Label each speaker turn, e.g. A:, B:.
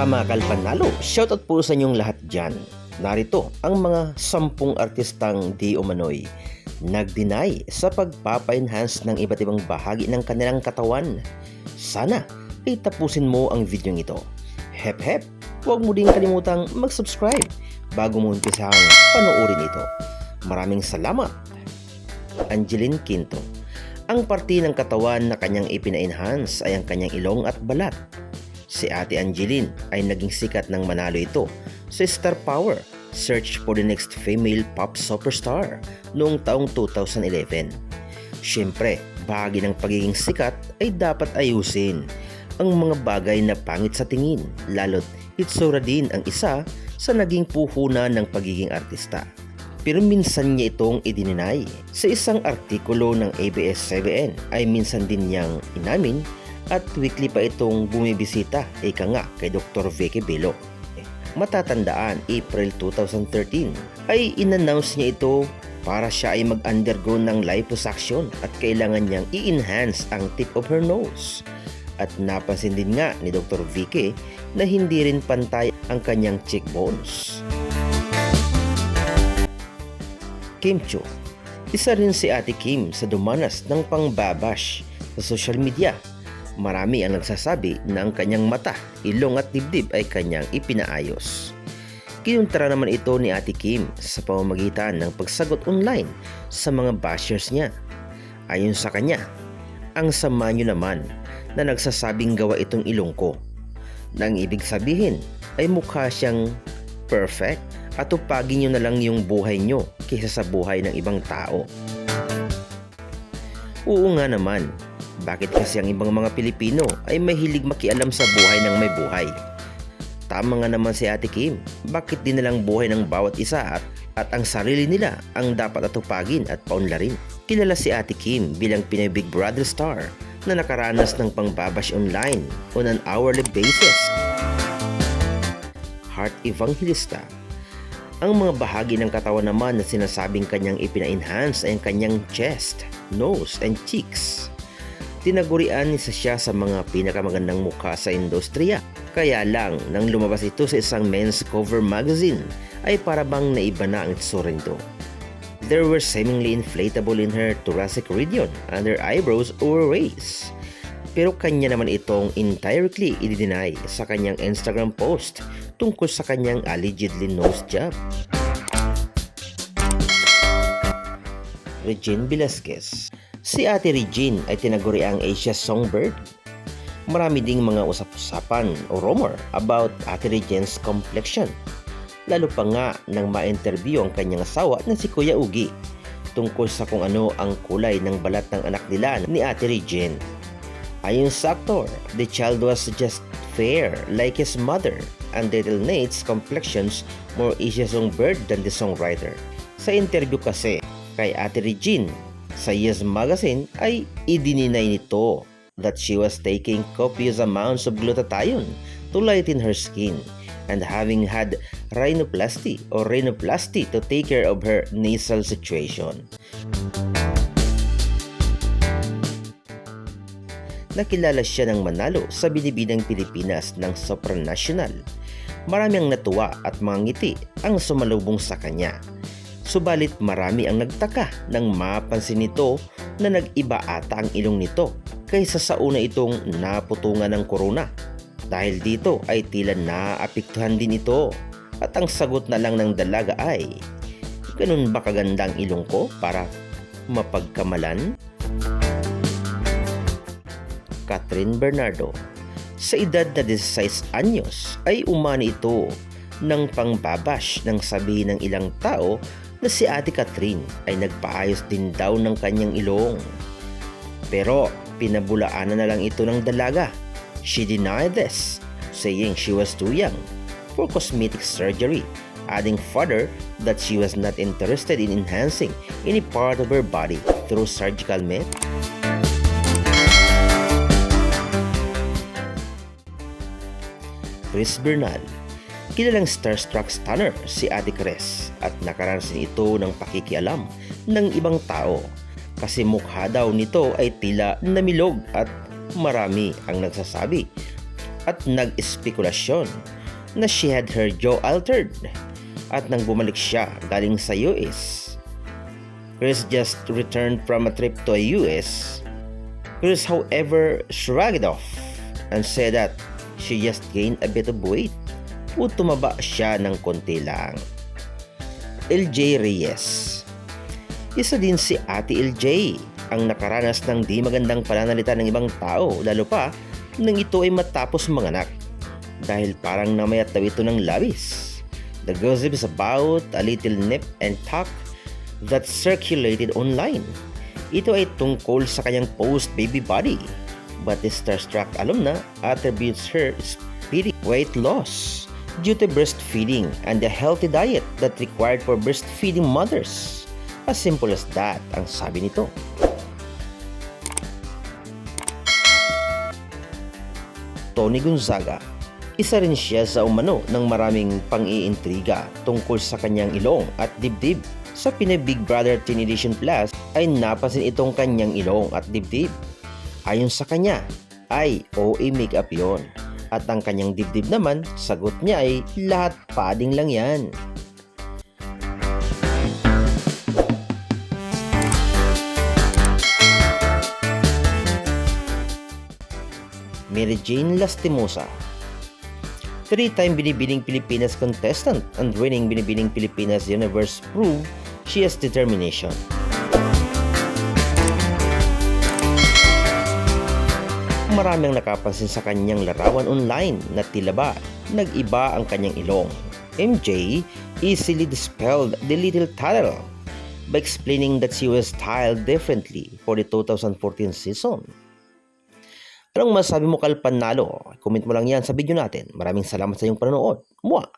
A: Tama Kalpanalo, shoutout po sa inyong lahat dyan. Narito ang mga sampung artistang di umano'y nag-deny sa pagpapa-enhance ng iba't ibang bahagi ng kanilang katawan. Sana ay tapusin mo ang video ito. Hep hep, huwag mo din kalimutang mag-subscribe bago mo umpisang panoorin ito. Maraming salamat! Angeline Quinto Ang parte ng katawan na kanyang ipina-enhance ay ang kanyang ilong at balat. Si Ate Angeline ay naging sikat ng manalo ito sa Star Power Search for the Next Female Pop Superstar noong taong 2011. Siyempre, bahagi ng pagiging sikat ay dapat ayusin ang mga bagay na pangit sa tingin lalo't itsura din ang isa sa naging puhunan ng pagiging artista. Pero minsan niya itong idininay. Sa isang artikulo ng ABS-CBN ay minsan din niyang inamin at weekly pa itong bumibisita ika nga kay Dr. Vicky Belo. Matatandaan, April 2013 ay inannounce niya ito para siya ay mag-undergo ng liposuction at kailangan niyang i-enhance ang tip of her nose. At napansin din nga ni Dr. Vicky na hindi rin pantay ang kanyang cheekbones. Kim Cho Isa rin si Ate Kim sa dumanas ng pangbabash sa social media marami ang nagsasabi na ang kanyang mata, ilong at dibdib ay kanyang ipinaayos. Kinuntra naman ito ni Ate Kim sa pamamagitan ng pagsagot online sa mga bashers niya. Ayon sa kanya, ang sama niyo naman na nagsasabing gawa itong ilong ko. Nang ibig sabihin ay mukha siyang perfect at upagin niyo na lang yung buhay niyo kaysa sa buhay ng ibang tao. Oo nga naman, bakit kasi ang ibang mga Pilipino ay mahilig makialam sa buhay ng may buhay? Tama nga naman si Ate Kim, bakit din nalang buhay ng bawat isa at, at ang sarili nila ang dapat atupagin at paunlarin? Kilala si Ate Kim bilang Pinoy Big Brother star na nakaranas ng pangbabash online on an hourly basis. Heart Evangelista ang mga bahagi ng katawan naman na sinasabing kanyang ipina-enhance ay ang kanyang chest, nose, and cheeks tinagurian isa siya sa mga pinakamagandang mukha sa industriya. Kaya lang, nang lumabas ito sa isang men's cover magazine, ay parabang naiba na ang itsura nito. There were seemingly inflatable in her thoracic region and her eyebrows were raised. Pero kanya naman itong entirely i-deny sa kanyang Instagram post tungkol sa kanyang allegedly nose job. Regine Velasquez Si Ate Regine ay tinaguri ang Asia Songbird. Marami ding mga usap-usapan o rumor about Ate Regine's complexion. Lalo pa nga nang ma-interview ang kanyang asawa na si Kuya Ugi tungkol sa kung ano ang kulay ng balat ng anak nila ni Ate Regine. Ayon sa actor, the child was just fair like his mother and little Nate's complexions more Asia Songbird than the songwriter. Sa interview kasi kay Ate Regine, sa Yes Magazine ay idininay nito that she was taking copious amounts of glutathione to lighten her skin and having had rhinoplasty or rhinoplasty to take care of her nasal situation. Nakilala siya ng manalo sa binibidang Pilipinas ng Sopranational. Marami ang natuwa at mga ngiti ang sumalubong sa kanya Subalit marami ang nagtaka nang mapansin nito na nag-iba ata ang ilong nito kaysa sa una itong naputungan ng corona. Dahil dito ay tila naapektuhan din ito at ang sagot na lang ng dalaga ay Ganun ba kaganda ang ilong ko para mapagkamalan? Catherine Bernardo Sa edad na 16 anyos ay umani ito ng pangbabash ng sabihin ng ilang tao na si Ate Catherine ay nagpaayos din daw ng kanyang ilong. Pero pinabulaanan na lang ito ng dalaga. She denied this, saying she was too young for cosmetic surgery, adding further that she was not interested in enhancing any part of her body through surgical method. Chris Bernal Kilalang starstruck stunner si Ate Cres at nakaranas ito ng pakikialam ng ibang tao kasi mukha daw nito ay tila namilog at marami ang nagsasabi at nag-espekulasyon na she had her jaw altered at nang bumalik siya galing sa US. Chris just returned from a trip to a US. Chris however shrugged off and said that she just gained a bit of weight o tumaba siya ng konti lang. LJ Reyes Isa din si Ate LJ ang nakaranas ng di magandang pananalita ng ibang tao lalo pa nang ito ay matapos manganak dahil parang namayat daw ito ng labis. The gossip is about a little nip and tuck that circulated online. Ito ay tungkol sa kanyang post-baby body but the starstruck alumna attributes her speedy weight loss due to breastfeeding and the healthy diet that required for breastfeeding mothers. As simple as that ang sabi nito. Tony Gonzaga. Isa rin siya sa umano ng maraming pang-iintriga tungkol sa kanyang ilong at dibdib. Sa Pinoy Big Brother Teen Edition Plus ay napansin itong kanyang ilong at dibdib. Ayon sa kanya, ay OA makeup yon. At ang kanyang dibdib naman, sagot niya ay lahat padding lang yan. Mary Jane Lastimosa Three-time binibining Pilipinas contestant and winning binibining Pilipinas Universe prove she has determination. Marami ang nakapansin sa kanyang larawan online na tila ba nag-iba ang kanyang ilong. MJ easily dispelled the little title by explaining that she was styled differently for the 2014 season. Anong masabi mo kalpan nalo? Comment mo lang yan sa video natin. Maraming salamat sa iyong panonood. Mua!